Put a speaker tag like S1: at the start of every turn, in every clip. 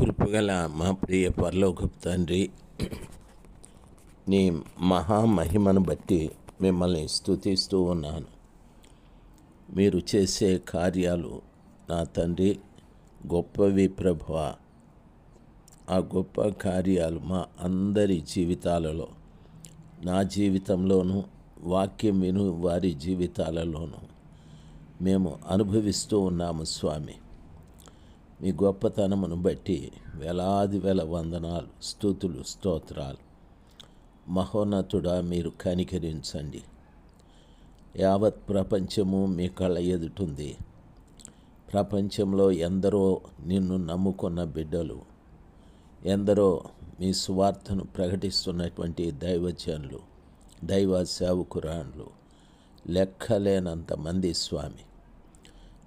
S1: కృపగల మా ప్రియ పరలోకపు తండ్రి నీ మహామహిమను బట్టి మిమ్మల్ని స్థుతిస్తూ ఉన్నాను. మీరు చేసే కార్యాలు నా తండ్రి గొప్పవి ప్రభువ. ఆ గొప్ప కార్యాలు మా అందరి జీవితాలలో నా జీవితంలోనూ వాక్యం విను వారి జీవితాలలోనూ మేము అనుభవిస్తూ ఉన్నాము స్వామి. మీ గొప్పతనమును బట్టి వేలాది వేల వందనాలు స్థుతులు స్తోత్రాలు. మహోన్నతుడా మీరు కనికరించండి. యావత్ ప్రపంచము మీ కళ్ళ ఎదుటుంది. ప్రపంచంలో ఎందరో నిన్ను నమ్ముకున్న బిడ్డలు ఎందరో మీ సువార్తను ప్రకటిస్తున్నటువంటి దైవజనులు దైవ సేవకురాండ్లు లెక్కలేనంత మంది స్వామి.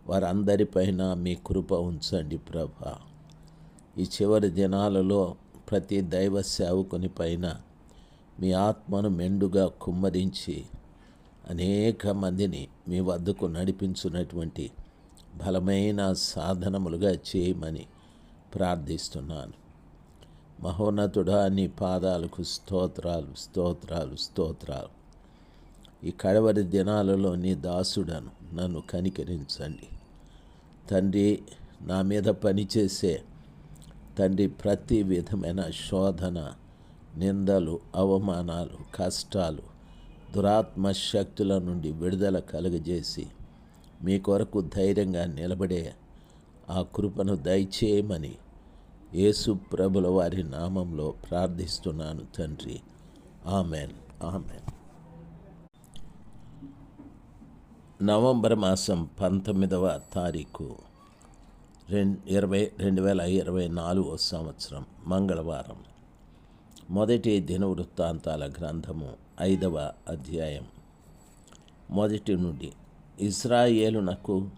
S1: వారందరిపైన మీ కృప ఉంచండి ప్రభా. ఈ చివరి దినాలలో ప్రతి దైవ సేవకుని పైన మీ ఆత్మను మెండుగా కుమ్మరించి అనేక మందిని మీ వద్దకు నడిపించున్నటువంటి బలమైన సాధనములుగా చేయమని ప్రార్థిస్తున్నాను. మహోన్నతుడా నీ పాదాలకు స్తోత్రాలు స్తోత్రాలు స్తోత్రాలు. ఈ కడవరి దినాలలో నీ దాసుడను నన్ను కనికరించండి. తండ్రి నా మీద పనిచేసే తండ్రి ప్రతి విధమైన శోధన నిందలు అవమానాలు కష్టాలు దురాత్మ శక్తుల నుండి విడుదల కలుగజేసి మీ కొరకు ధైర్యంగా నిలబడే ఆ కృపను దయచేయమని యేసు ప్రభుల వారి నామంలో ప్రార్థిస్తున్నాను తండ్రి. ఆమెన్. ఆమెన్. నవంబర్ మాసం పంతొమ్మిదవ తారీఖు రెండు ఇరవై రెండు వేల ఇరవై నాలుగో సంవత్సరం మంగళవారం. మొదటి దినవృత్తాంతాల గ్రంథము ఐదవ అధ్యాయం. మొదటి నుండి ఇస్రాయేలునకు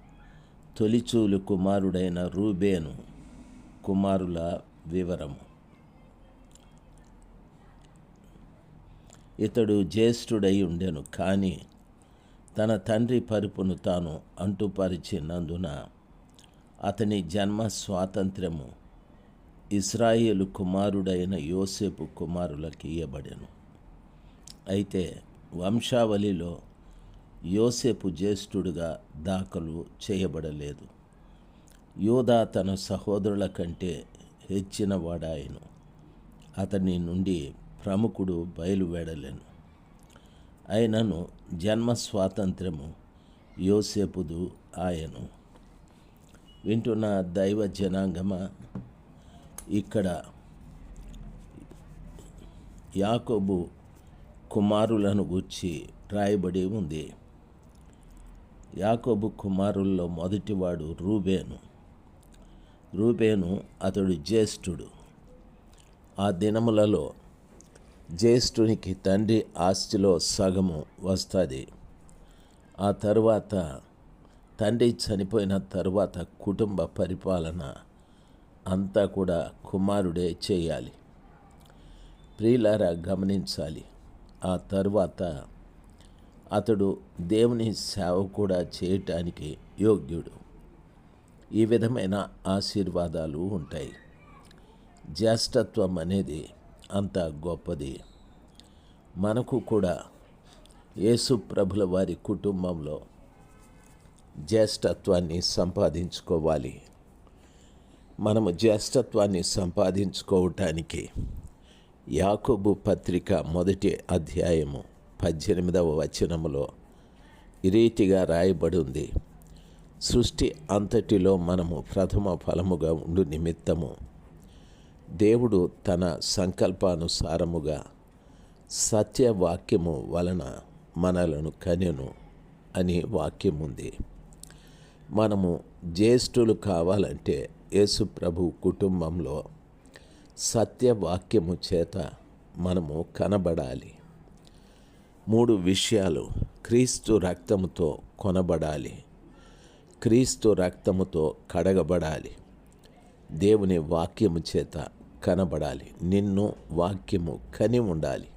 S1: తొలిచూలు కుమారుడైన రూబేను కుమారుల వివరము. ఇతడు జ్యేష్ఠుడై ఉండెను కానీ తన తండ్రి పరుపును తాను అంటుపరిచినందున అతని జన్మ స్వాతంత్ర్యము ఇస్రాయేలు కుమారుడైన యోసేపు కుమారులకు ఇయ్యబడెను. అయితే వంశావళిలో యోసేపు జ్యేష్ఠుడుగా దాఖలు చేయబడలేదు. యోధా తన సహోదరుల కంటే హెచ్చిన వాడాయను అతని నుండి ప్రముఖుడు బయలువేడలేను. అయినను జన్మ స్వాతంత్ర్యము యోసేపుదు ఆయను. వింటున్న దైవ జనాంగమ? ఇక్కడ యాకోబు కుమారులను గూర్చి రాయబడి ఉంది. యాకోబు కుమారుల్లో మొదటివాడు రూబేను. రూబేను అతడు జ్యేష్ఠుడు. ఆ దినములలో జ్యేష్ఠునికి తండ్రి ఆస్తిలో సగము వస్తుంది. ఆ తర్వాత తండ్రి చనిపోయిన తర్వాత కుటుంబ పరిపాలన అంతా కూడా కుమారుడే చేయాలి. ప్రియులారా గమనించాలి. ఆ తర్వాత అతడు దేవుని సేవ కూడా చేయటానికి యోగ్యుడు. ఈ విధమైన ఆశీర్వాదాలు ఉంటాయి. జ్యేష్ఠత్వం అనేది అంత గొప్పది. మనకు కూడా యేసు ప్రభుల వారి కుటుంబంలో జ్యేష్ఠత్వాన్ని సంపాదించుకోవాలి. మనము జ్యేష్ఠత్వాన్ని సంపాదించుకోవటానికి యాకోబు పత్రిక మొదటి అధ్యాయము పద్దెనిమిదవ వచనములో ఈ రీతిగా రాయబడి ఉంది. సృష్టి అంతటిలో మనము ప్రథమ ఫలముగా ఉండు నిమిత్తము దేవుడు తన సంకల్పానుసారముగా సత్యవాక్యము వలన మనలను కనెను అని వాక్యం ఉంది మనము జ్యేష్ఠులు కావాలంటే యేసు ప్రభు కుటుంబంలో సత్యవాక్యము చేత మనము కనబడాలి. మూడు విషయాలు క్రీస్తు రక్తముతో కొనబడాలి. క్రీస్తు రక్తముతో కడగబడాలి. దేవుని వాక్యము చేత కనబడాలి. నిన్ను వాక్యము కని ఉండాలి.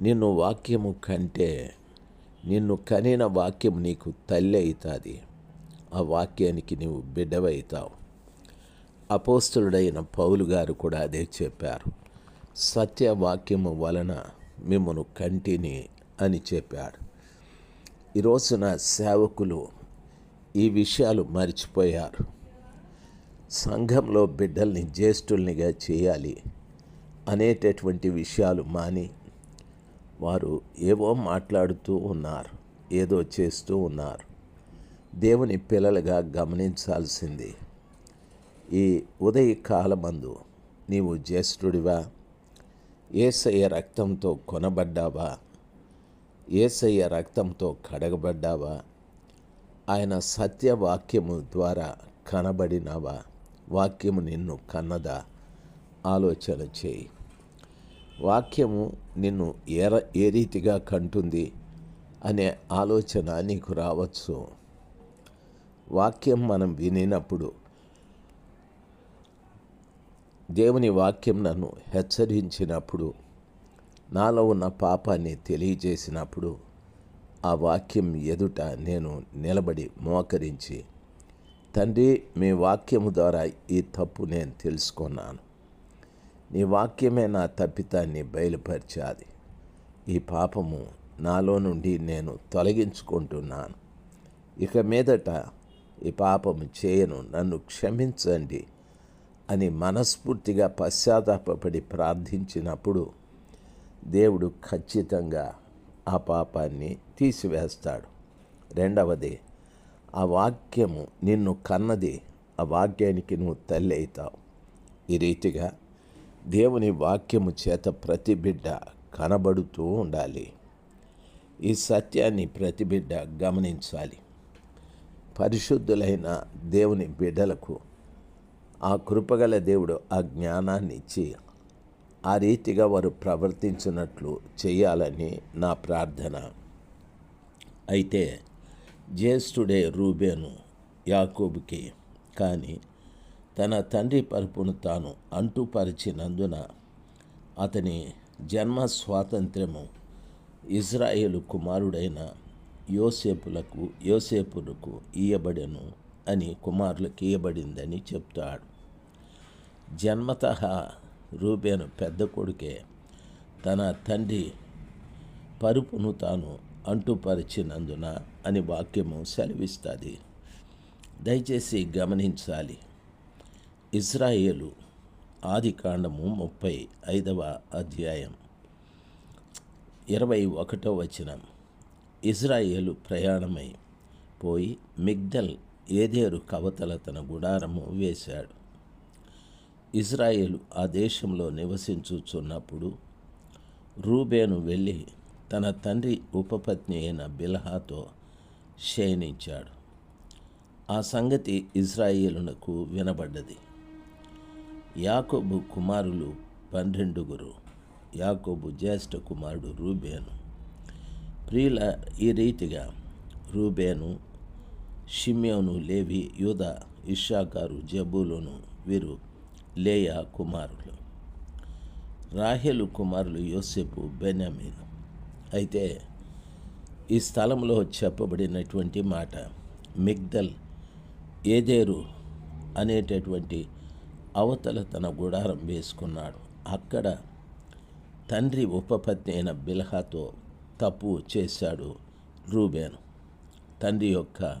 S1: నిన్ను వాక్యము కంటే నిన్ను కనిన వాక్యం నీకు తల్లి అవుతుంది. ఆ వాక్యానికి నీవు బిడ్డవైతావు. అపోస్తులుడైన పౌలు గారు కూడా అదే చెప్పారు. సత్యవాక్యము వలన మిమ్మను కంటిని అని చెప్పాడు ఈ రోజున సేవకులు ఈ విషయాలు మర్చిపోయారు. సంఘంలో బిడ్డల్ని జ్యేష్ఠుల్నిగా చేయాలి అనేటటువంటి విషయాలు మాని వారు ఏవో మాట్లాడుతూ ఉన్నారు ఏదో చేస్తూ ఉన్నారు. దేవుని పిల్లలుగా గమనించాల్సింది ఈ ఉదయ కాలమందు నీవు జ్యేష్ఠుడివా? ఏసయ్య రక్తంతో కొనబడ్డావా? ఏసయ్య రక్తంతో కడగబడ్డావా? ఆయన సత్యవాక్యము ద్వారా కనబడినావా? వాక్యము నిన్ను కన్నదా? ఆలోచన చేయి. వాక్యము నిన్ను ఏ ఏ రీతిగా కంటుంది అనే ఆలోచన నీకు రావచ్చు. వాక్యం మనం వినినప్పుడు దేవుని వాక్యం నన్ను హెచ్చరించినప్పుడు నాలో ఉన్న పాపాన్ని తెలియజేసినప్పుడు ఆ వాక్యం ఎదుట నేను నిలబడి మోకరించి తండ్రి మీ వాక్యము ద్వారా ఈ తప్పు నేను తెలుసుకున్నాను. నీ వాక్యమే నా తప్పితాన్ని బయలుపరిచాది. ఈ పాపము నాలో నుండి నేను తొలగించుకుంటున్నాను. ఇక మీదట ఈ పాపము చేయను నన్ను క్షమించండి అని మనస్ఫూర్తిగా పశ్చాత్తాపడి ప్రార్థించినప్పుడు దేవుడు ఖచ్చితంగా ఆ పాపాన్ని తీసివేస్తాడు. రెండవది ఆ వాక్యము నిన్ను కన్నది ఆ వాక్యానికి నువ్వు తల్లి అవుతావు ఈ రీతిగా దేవుని వాక్యము చేత ప్రతి బిడ్డ కనబడుతూ ఉండాలి. ఈ సత్యాన్ని ప్రతి బిడ్డ గమనించాలి. పరిశుద్ధులైన దేవుని బిడ్డలకు ఆ కృపగల దేవుడు ఆ జ్ఞానాన్ని ఇచ్చి ఆ రీతిగా వారు ప్రవర్తించినట్లు చేయాలని నా ప్రార్థన. అయితే జ్యేష్ఠుడే రూబేను యాకోబుకి. కానీ తన తండ్రి పరుపును తాను అంటుపరిచినందున అతని జన్మ స్వాతంత్ర్యము ఇజ్రాయేలు కుమారుడైన యోసేపులకు యోసేపులకు ఇయ్యబడెను అని కుమారులకు ఇయ్యబడిందని చెప్తాడు. జన్మత రూబేను పెద్ద కొడుకే. తన తండ్రి పరుపును తాను అంటుపరిచినందున అని వాక్యము సెలవిస్తుంది. దయచేసి గమనించాలి. ఇజ్రాయేలు ఆది కాండము ముప్పై ఐదవ అధ్యాయం ఇరవై ఒకటో వచనం. ఇజ్రాయేలు ప్రయాణమై పోయి మిగ్దల్ ఏదేరు కవతల తన గుడారము వేశాడు. ఇజ్రాయేలు ఆ దేశంలో నివసించుచున్నప్పుడు రూబేను వెళ్ళి తన తండ్రి ఉపపత్ని అయిన బిల్హాతో శయనించాడు ఆ సంగతి ఇజ్రాయేలునకు వినబడ్డది. యాకోబు కుమారులు పన్నెండుగురు యాకోబు జ్యేష్ఠ కుమారుడు రూబేను. ప్రియుల ఈ రీతిగా రూబేను షిమ్యోను లేవి యూద ఇషాకారు జబులోను వీరు లేయా కుమారులు. రాహేలు కుమారులు యోసెపు బెన్యామీను. అయితే ఈ స్థలంలో చెప్పబడినటువంటి మాట మిగ్దల్ ఏదేరు అనేటటువంటి అవతల తన గుడారం వేసుకున్నాడు. అక్కడ తండ్రి ఉపపత్ని అయిన బిల్హాతో తప్పు చేశాడు రూబేను. తండ్రి యొక్క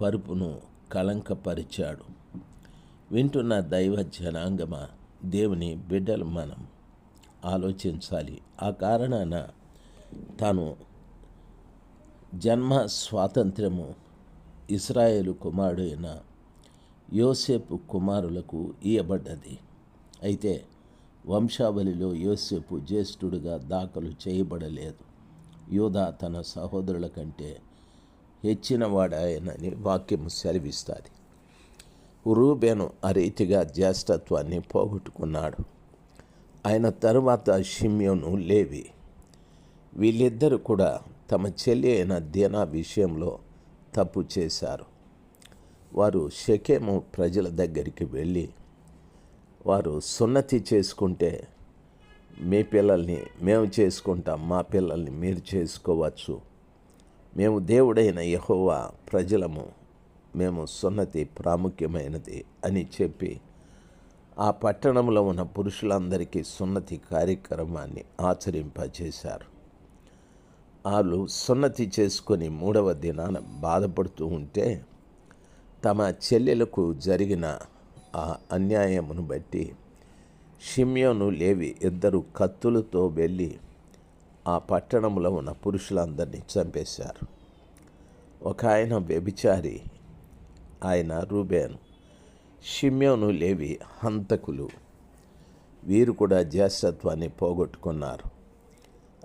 S1: పరుపును కళంకపరిచాడు. వింటున్న దైవ జనాంగమ దేవుని బిడ్డలు మనం ఆలోచించాలి. ఆ కారణాన తాను జన్మ స్వాతంత్ర్యము ఇస్రాయేలు కుమారుడైన యోసేపు కుమారులకు ఇయ్యబడ్డది. అయితే వంశావళిలో యోసేపు జ్యేష్ఠుడిగా దాఖలు చేయబడలేదు. యోధా తన సహోదరుల కంటే హెచ్చినవాడాయనని వాక్యం సెలవిస్తుంది. రూబెను ఆ రీతిగా జ్యేష్ఠత్వాన్ని పోగొట్టుకున్నాడు. ఆయన తరువాత షిమ్యోను లేవి వీళ్ళిద్దరూ కూడా తమ చెల్లి అయిన దీనా విషయంలో తప్పు చేశారు. వారు షకేము ప్రజల దగ్గరికి వెళ్ళి వారు సున్నతి చేసుకుంటే మీ పిల్లల్ని మేము చేసుకుంటాం మా పిల్లల్ని మీరు చేసుకోవచ్చు. మేము దేవుడైన యహోవా ప్రజలము మేము సున్నతి ప్రాముఖ్యమైనది అని చెప్పి ఆ పట్టణంలో ఉన్న పురుషులందరికీ సున్నతి కార్యక్రమాన్ని ఆచరింపజేశారు. వాళ్ళు సున్నతి చేసుకొని మూడవ దినాన బాధపడుతూ ఉంటే తమ చెల్లెలకు జరిగిన ఆ అన్యాయమును బట్టి షిమ్యోను లేవి ఇద్దరు కత్తులతో వెళ్ళి ఆ పట్టణంలో ఉన్న పురుషులందరినీ చంపేశారు. ఒక ఆయన వ్యభిచారి ఆయన రూబేన్ షిమ్యోను లేవి హంతకులు వీరు కూడా జ్యేష్ఠత్వాన్ని పోగొట్టుకున్నారు.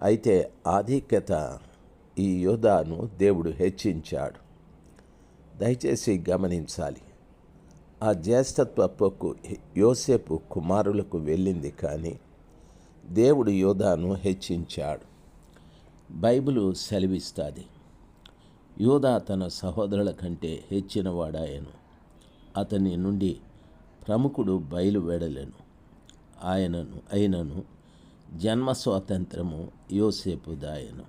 S1: అయితే ఆధిక్యత ఈ యోధాను దేవుడు హెచ్చించాడు. దయచేసి గమనించాలి. ఆ జ్యేష్ఠత్వ పొక్కు యోసేపు కుమారులకు వెళ్ళింది కానీ దేవుడు యోధాను హెచ్చించాడు. బైబిలు సెలవిస్తుంది యోధా తన సహోదరుల కంటే హెచ్చినవాడాయను. అతని నుండి ప్రముఖుడు బయలువెడలేను. ఆయనను అయినను జన్మ స్వాతంత్రము యోసేపు దాయను.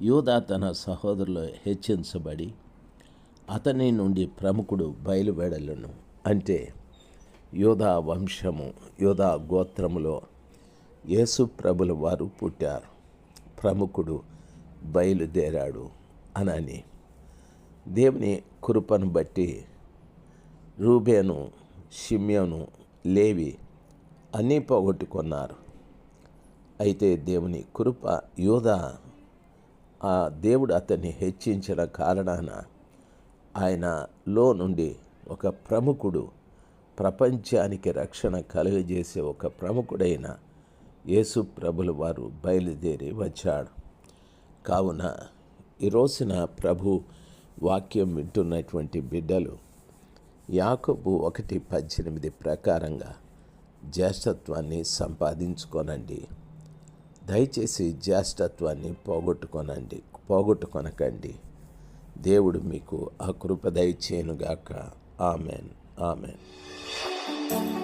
S1: యూదా తన సహోదరులు హెచ్చించబడి అతని నుండి ప్రముఖుడు బయలువెడలను అంటే యోధా వంశము యోధా గోత్రములో యేసు ప్రభుల వారు పుట్టారు. ప్రముఖుడు బయలుదేరాడు అనని. దేవుని కృపను బట్టి రూబేను షిమ్యోను లేవి అన్నీ పోగొట్టుకున్నారు. అయితే దేవుని కృప యోధ ఆ దేవుడు అతన్ని హెచ్చించిన కారణాన ఆయనలో నుండి ఒక ప్రముఖుడు ప్రపంచానికి రక్షణ కలుగజేసే ఒక ప్రముఖుడైన యేసు ప్రభుల వారు బయలుదేరి వచ్చాడు. కావున ఈ రోజున ప్రభు వాక్యం వింటున్నటువంటి బిడ్డలు యాకబు ఒకటి పద్దెనిమిది ప్రకారంగా జ్యేష్ఠత్వాన్ని సంపాదించుకోనండి. దయచేసి జ్యేష్ఠత్వాన్ని పోగొట్టుకోనండి పోగొట్టుకొనకండి. దేవుడు మీకు ఆ కృప దయచేయనుగాక. ఆమెన్. ఆమెన్.